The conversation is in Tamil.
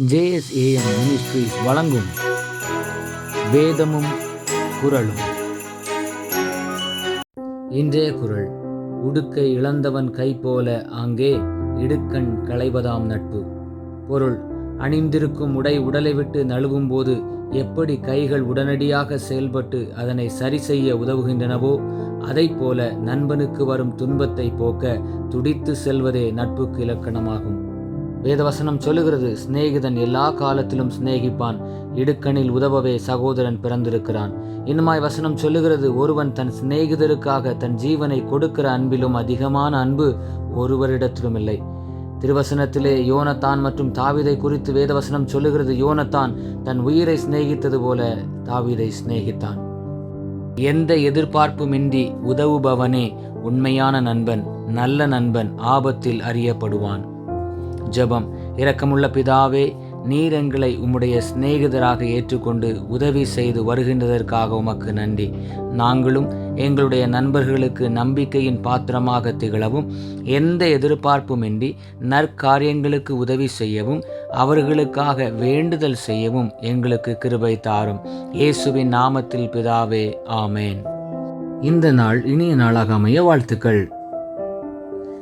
ஜேஎஸ்ஏஎம் மினிஸ்ட்ரிஸ் வழங்கும் வேதமும் குரலும் இன்றைய குரல் உடுக்கை இழந்தவன் கை போல அங்கே இடுக்கண் களைவதாம் நட்பு. பொருள் அணிந்திருக்கும் உடை உடலை விட்டு நழுவும் போது எப்படி கைகள் உடனடியாக செயல்பட்டு அதனை சரி செய்ய உதவுகின்றனவோ அதைப் போல நண்பனுக்கு வரும் துன்பத்தை போக்க துடித்து செல்வதே நட்புக்கு இலக்கணமாகும். வேதவசனம் சொல்லுகிறது சிநேகிதன் எல்லா காலத்திலும் சிநேகிப்பான். இடுக்கணில் உதவவே சகோதரன் பிறந்திருக்கிறான். இன்னுமாய் வசனம் சொல்லுகிறது ஒருவன் தன் சிநேகிதருக்காக தன் ஜீவனை கொடுக்கிற அன்பிலும் அதிகமான அன்பு ஒருவரிடத்திலும் இல்லை. திருவசனத்திலே யோனத்தான் மற்றும் தாவிதை குறித்து வேதவசனம் சொல்லுகிறது யோனத்தான் தன் உயிரை சிநேகித்தது போல தாவிதை சிநேகித்தான். எந்த எதிர்பார்ப்புமின்றி உதவுபவனே உண்மையான நண்பன் நல்ல நண்பன் ஆபத்தில் அறியப்படுவான். ஜெபம். இரக்கமுள்ள பிதாவே நீர் எங்களை உம்முடைய சிநேகிதராக ஏற்றுக்கொண்டு உதவி செய்து வருகின்றதற்காக உமக்கு நன்றி. நாங்களும் எங்களுடைய நண்பர்களுக்கு நம்பிக்கையின் பாத்திரமாக திகழவும் எந்த எதிர்பார்ப்புமின்றி நற்காரியங்களுக்கு உதவி செய்யவும் அவர்களுக்காக வேண்டுதல் செய்யவும் எங்களுக்கு கிருபை தாரும். இயேசுவின் நாமத்தில் பிதாவே ஆமேன். இந்த நாள் இனிய நாளாக அமைய வாழ்த்துக்கள்.